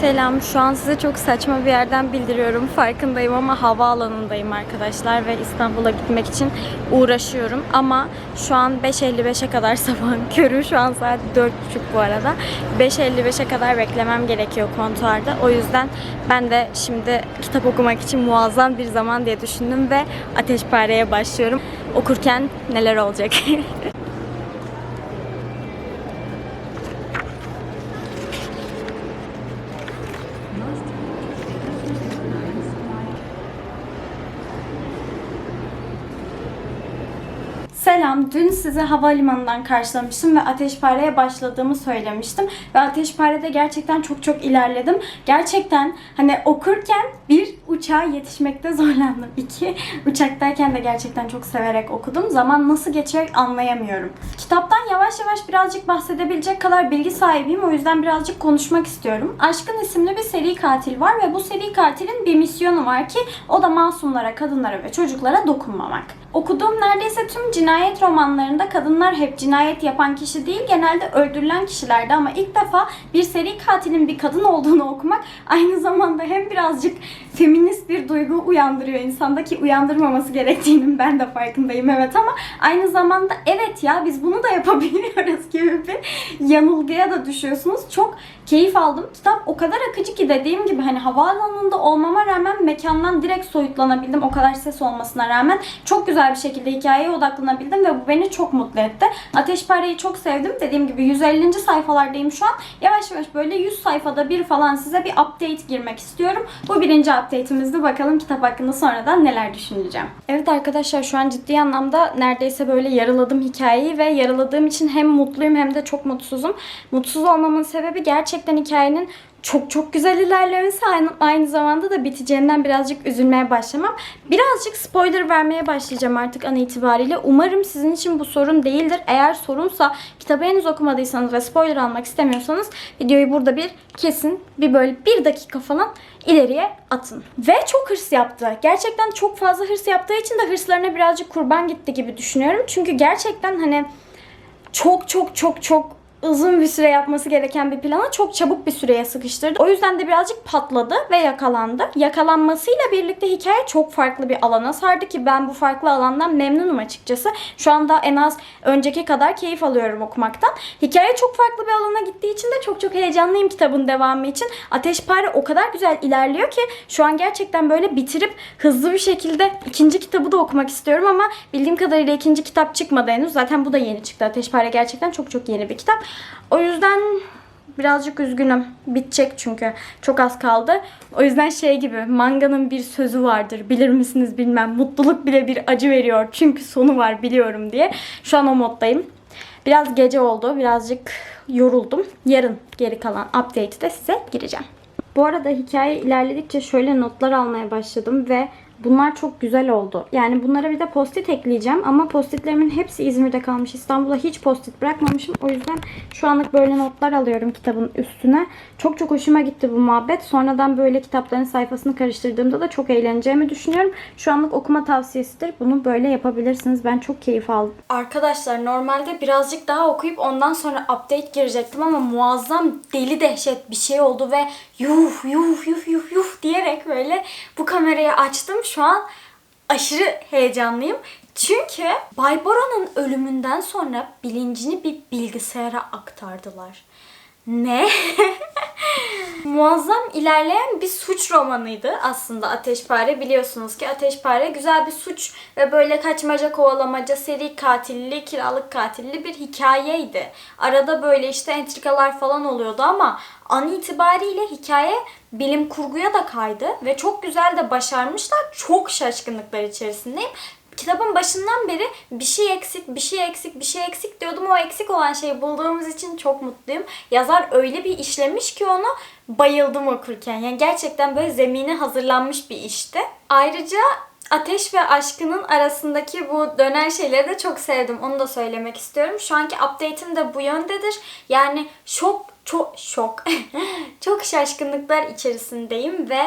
Selam. Şu an size çok saçma bir yerden bildiriyorum. Farkındayım ama havaalanındayım arkadaşlar ve İstanbul'a gitmek için uğraşıyorum. Ama şu an 5.55'e kadar sabahın körü. Şu an saat 4.30 bu arada. 5.55'e kadar beklemem gerekiyor kontuarda. O yüzden ben de şimdi kitap okumak için muazzam bir zaman diye düşündüm ve Ateşpare'ye başlıyorum. Okurken neler olacak? Selam. Dün sizi havalimanından karşılamıştım ve Ateşpare'ye başladığımı söylemiştim. Ve Ateşpare'de gerçekten çok çok ilerledim. Gerçekten hani okurken bir uçağa yetişmekte zorlandım. İki uçaktayken de gerçekten çok severek okudum. Zaman nasıl geçer anlayamıyorum. Kitaptan yavaş yavaş birazcık bahsedebilecek kadar bilgi sahibiyim. O yüzden birazcık konuşmak istiyorum. Aşkın isimli bir seri katil var ve bu seri katilin bir misyonu var ki o da masumlara, kadınlara ve çocuklara dokunmamak. Okuduğum neredeyse tüm cinayet romanlarında kadınlar hep cinayet yapan kişi değil, genelde öldürülen kişilerdi ama ilk defa bir seri katilin bir kadın olduğunu okumak aynı zamanda hem birazcık feminist bir duygu uyandırıyor insandaki uyandırmaması gerektiğinin ben de farkındayım evet ama aynı zamanda evet ya biz bunu da yapabiliyoruz gibi bir yanılgıya da düşüyorsunuz. Çok keyif aldım. Kitap o kadar akıcı ki dediğim gibi hani havaalanında olmama rağmen mekandan direkt soyutlanabildim. O kadar ses olmasına rağmen çok güzel bir şekilde hikayeye odaklanabildim ve bu beni çok mutlu etti. Ateşpare'yi çok sevdim. Dediğim gibi 150. sayfalardayım şu an. Yavaş yavaş böyle 100 sayfada bir falan size bir update girmek istiyorum. Bu birinci update'imizdi. Bakalım kitap hakkında sonradan neler düşüneceğim. Evet arkadaşlar şu an ciddi anlamda neredeyse böyle yarıladım hikayeyi ve yaraladığım için hem mutluyum hem de çok mutsuzum. Mutsuz olmamın sebebi gerçekten hikayenin çok çok güzel ilerlemesi aynı, aynı zamanda da biteceğinden birazcık üzülmeye başlamam. Birazcık spoiler vermeye başlayacağım artık an itibariyle. Umarım sizin için bu sorun değildir. Eğer sorunsa kitabı henüz okumadıysanız ve spoiler almak istemiyorsanız videoyu burada bir kesin bir böyle bir dakika falan ileriye atın. Ve çok hırs yaptı. Gerçekten çok fazla hırs yaptığı için de hırslarına birazcık kurban gitti gibi düşünüyorum. Çünkü gerçekten hani çok çok çok çok uzun bir süre yapması gereken bir plana çok çabuk bir süreye sıkıştırdı. O yüzden de birazcık patladı ve yakalandı. Yakalanmasıyla birlikte hikaye çok farklı bir alana sardı ki ben bu farklı alandan memnunum açıkçası. Şu anda en az önceki kadar keyif alıyorum okumaktan. Hikaye çok farklı bir alana gittiği için de çok çok heyecanlıyım kitabın devamı için. Ateşpare o kadar güzel ilerliyor ki şu an gerçekten böyle bitirip hızlı bir şekilde ikinci kitabı da okumak istiyorum ama bildiğim kadarıyla ikinci kitap çıkmadı henüz. Zaten bu da yeni çıktı. Ateşpare gerçekten çok çok yeni bir kitap. O yüzden birazcık üzgünüm. Bitecek çünkü. Çok az kaldı. O yüzden şey gibi manganın bir sözü vardır. Bilir misiniz bilmem. Mutluluk bile bir acı veriyor. Çünkü sonu var biliyorum diye. Şu an o moddayım. Biraz gece oldu. Birazcık yoruldum. Yarın geri kalan update'i de size gireceğim. Bu arada hikaye ilerledikçe şöyle notlar almaya başladım ve bunlar çok güzel oldu. Yani bunlara bir de postit ekleyeceğim ama postitlerimin hepsi İzmir'de kalmış. İstanbul'a hiç postit bırakmamışım. O yüzden şu anlık böyle notlar alıyorum kitabın üstüne. Çok çok hoşuma gitti bu muhabbet. Sonradan böyle kitapların sayfasını karıştırdığımda da çok eğleneceğimi düşünüyorum. Şu anlık okuma tavsiyesidir. Bunu böyle yapabilirsiniz. Ben çok keyif aldım. Arkadaşlar normalde birazcık daha okuyup ondan sonra update girecektim ama muazzam deli dehşet bir şey oldu ve yuh yuh yuh yuh yuh diyerek böyle bu kamerayı açtım. Şu an aşırı heyecanlıyım. Çünkü Bay Bora'nın ölümünden sonra bilincini bir bilgisayara aktardılar. Ne? Muazzam ilerleyen bir suç romanıydı aslında Ateşpare. Biliyorsunuz ki Ateşpare güzel bir suç ve böyle kaçmaca kovalamaca, seri katilli, kiralık katilli bir hikayeydi. Arada böyle işte entrikalar falan oluyordu ama an itibariyle hikaye bilim kurguya da kaydı ve çok güzel de başarmışlar. Çok şaşkınlıklar içerisindeyim kitabın başından beri bir şey eksik, bir şey eksik, bir şey eksik diyordum. O eksik olan şeyi bulduğumuz için çok mutluyum. Yazar öyle bir işlemiş ki onu bayıldım okurken. Yani gerçekten böyle zemine hazırlanmış bir işti. Ayrıca Ateş ve aşkının arasındaki bu dönen şeyleri de çok sevdim. Onu da söylemek istiyorum. Şu anki update'im de bu yöndedir. Yani şok, çok şok. çok şaşkınlıklar içerisindeyim ve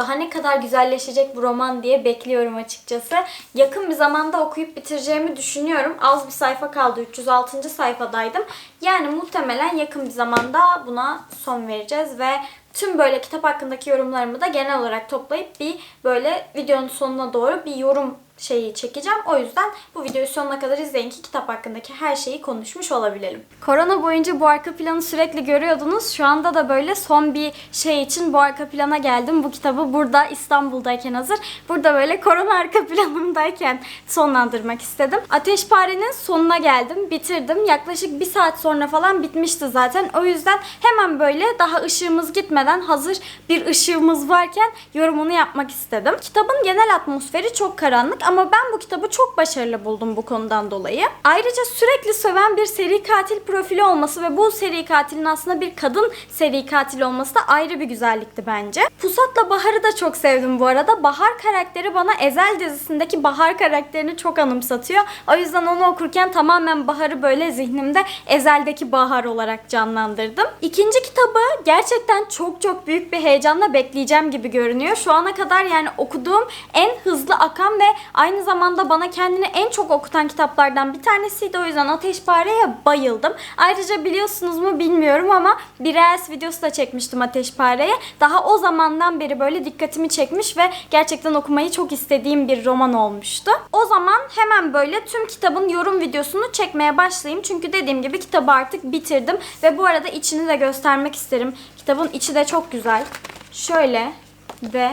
Daha ne kadar güzelleşecek bu roman diye bekliyorum açıkçası. Yakın bir zamanda okuyup bitireceğimi düşünüyorum. Az bir sayfa kaldı. 306. sayfadaydım. Yani muhtemelen yakın bir zamanda buna son vereceğiz ve tüm böyle kitap hakkındaki yorumlarımı da genel olarak toplayıp bir böyle videonun sonuna doğru bir yorum şeyi çekeceğim. O yüzden bu videoyu sonuna kadar izleyin ki kitap hakkındaki her şeyi konuşmuş olabilelim. Korona boyunca bu arka planı sürekli görüyordunuz. Şu anda da böyle son bir şey için bu arka plana geldim. Bu kitabı burada İstanbul'dayken hazır. Burada böyle korona arka planımdayken sonlandırmak istedim. Ateşpare'nin sonuna geldim. Bitirdim. Yaklaşık bir saat sonra falan bitmişti zaten. O yüzden hemen böyle daha ışığımız gitmeden hazır bir ışığımız varken yorumunu yapmak istedim. Kitabın genel atmosferi çok karanlık ama ben bu kitabı çok başarılı buldum bu konudan dolayı. Ayrıca sürekli söven bir seri katil profili olması ve bu seri katilin aslında bir kadın seri katil olması da ayrı bir güzellikti bence. Pusat'la Bahar'ı da çok sevdim bu arada. Bahar karakteri bana Ezel dizisindeki Bahar karakterini çok anımsatıyor. O yüzden onu okurken tamamen Bahar'ı böyle zihnimde Ezel'deki Bahar olarak canlandırdım. İkinci kitabı gerçekten çok çok büyük bir heyecanla bekleyeceğim gibi görünüyor. Şu ana kadar yani okuduğum en hızlı akan ve aynı zamanda bana kendini en çok okutan kitaplardan bir tanesiydi. O yüzden Ateşpare'ye bayıldım. Ayrıca biliyorsunuz mu bilmiyorum ama bir Reels videosu da çekmiştim Ateşpare'ye. Daha o zamandan beri böyle dikkatimi çekmiş ve gerçekten okumayı çok istediğim bir roman olmuştu. O zaman hemen böyle tüm kitabın yorum videosunu çekmeye başlayayım. Çünkü dediğim gibi kitabı artık bitirdim. Ve bu arada içini de göstermek isterim. Kitabın içi de çok güzel. Şöyle ve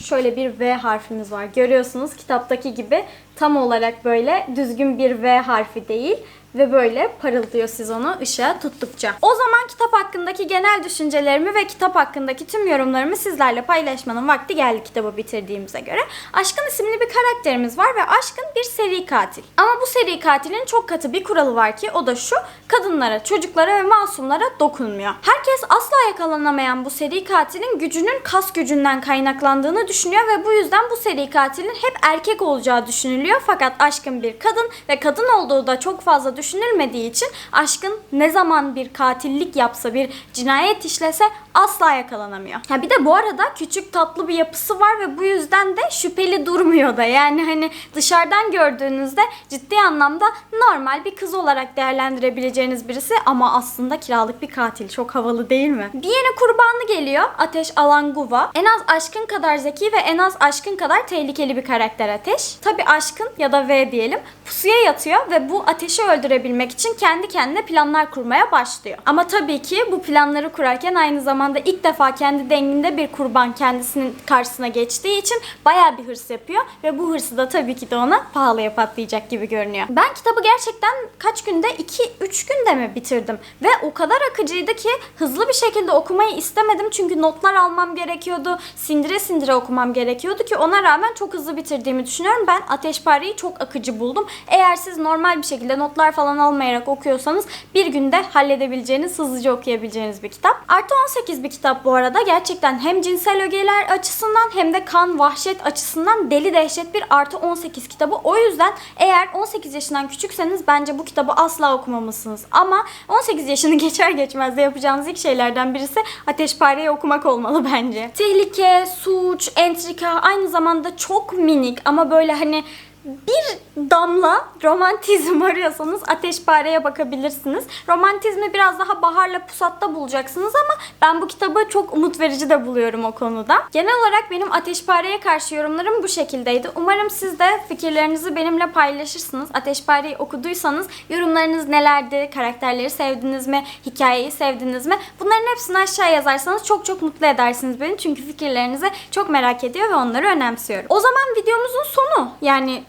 şöyle bir V harfimiz var. Görüyorsunuz kitaptaki gibi tam olarak böyle düzgün bir V harfi değil ve böyle parıldıyor siz onu ışığa tuttukça. O zaman kitap hakkındaki genel düşüncelerimi ve kitap hakkındaki tüm yorumlarımı sizlerle paylaşmanın vakti geldi kitabı bitirdiğimize göre. Aşkın isimli bir karakterimiz var ve Aşkın bir seri katil. Ama bu seri katilin çok katı bir kuralı var ki o da şu. Kadınlara, çocuklara ve masumlara dokunmuyor. Herkes asla yakalanamayan bu seri katilin gücünün kas gücünden kaynaklandığını düşünüyor ve bu yüzden bu seri katilin hep erkek olacağı düşünülüyor. Fakat Aşkın bir kadın ve kadın olduğu da çok fazla düşünülmediği için Aşkın ne zaman bir katillik yapsa, bir cinayet işlese asla yakalanamıyor. Ha bir de bu arada küçük tatlı bir yapısı var ve bu yüzden de şüpheli durmuyor da. Yani hani dışarıdan gördüğünüzde ciddi anlamda normal bir kız olarak değerlendirebileceğiniz birisi ama aslında kiralık bir katil. Çok havalı değil mi? Bir yeni kurbanı geliyor. Ateş Alanguva. En az aşkın kadar zeki ve en az aşkın kadar tehlikeli bir karakter Ateş. Tabi aşkın ya da V diyelim pusuya yatıyor ve bu ateşi öldürebilmek için kendi kendine planlar kurmaya başlıyor. Ama tabii ki bu planları kurarken aynı zamanda ilk defa kendi denginde bir kurban kendisinin karşısına geçtiği için bayağı bir hırs yapıyor ve bu hırsı da tabii ki de ona pahalıya patlayacak gibi görünüyor. Ben kitabı gerçekten kaç günde 2-3 günde mi bitirdim ve o kadar akıcıydı ki hızlı bir şekilde okumayı istemedim çünkü notlar almam gerekiyordu. Sindire sindire okumam gerekiyordu ki ona rağmen çok hızlı bitirdiğimi düşünüyorum. Ben Ateşpare'yi çok akıcı buldum. Eğer siz normal bir şekilde notlar falan almayarak okuyorsanız bir günde halledebileceğiniz, hızlıca okuyabileceğiniz bir kitap. Artı 18 bir kitap bu arada. Gerçekten hem cinsel ögeler açısından hem de kan, vahşet açısından deli dehşet bir artı 18 kitabı. O yüzden eğer 18 yaşından küçükseniz bence bu kitabı asla okumamalısınız. Ama 18 yaşını geçer geçmez de yapacağınız ilk şeylerden birisi Ateşpare'yi okumak olmalı bence. Tehlike, suç, entrika aynı zamanda çok minik ama böyle hani bir damla romantizm arıyorsanız Ateşpare'ye bakabilirsiniz. Romantizmi biraz daha Bahar'la Pusat'ta bulacaksınız ama ben bu kitabı çok umut verici de buluyorum o konuda. Genel olarak benim Ateşpare'ye karşı yorumlarım bu şekildeydi. Umarım siz de fikirlerinizi benimle paylaşırsınız. Ateşpare'yi okuduysanız yorumlarınız nelerdi? Karakterleri sevdiniz mi? Hikayeyi sevdiniz mi? Bunların hepsini aşağı yazarsanız çok çok mutlu edersiniz beni. Çünkü fikirlerinizi çok merak ediyor ve onları önemsiyorum. O zaman videomuzun sonu. Yani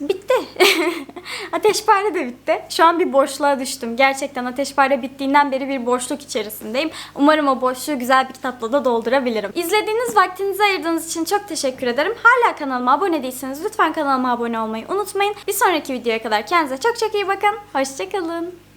Bitti. Ateşpare de bitti. Şu an bir boşluğa düştüm. Gerçekten Ateşpare bittiğinden beri bir boşluk içerisindeyim. Umarım o boşluğu güzel bir kitapla da doldurabilirim. İzlediğiniz vaktinizi ayırdığınız için çok teşekkür ederim. Hala kanalıma abone değilseniz lütfen kanalıma abone olmayı unutmayın. Bir sonraki videoya kadar kendinize çok çok iyi bakın. Hoşçakalın.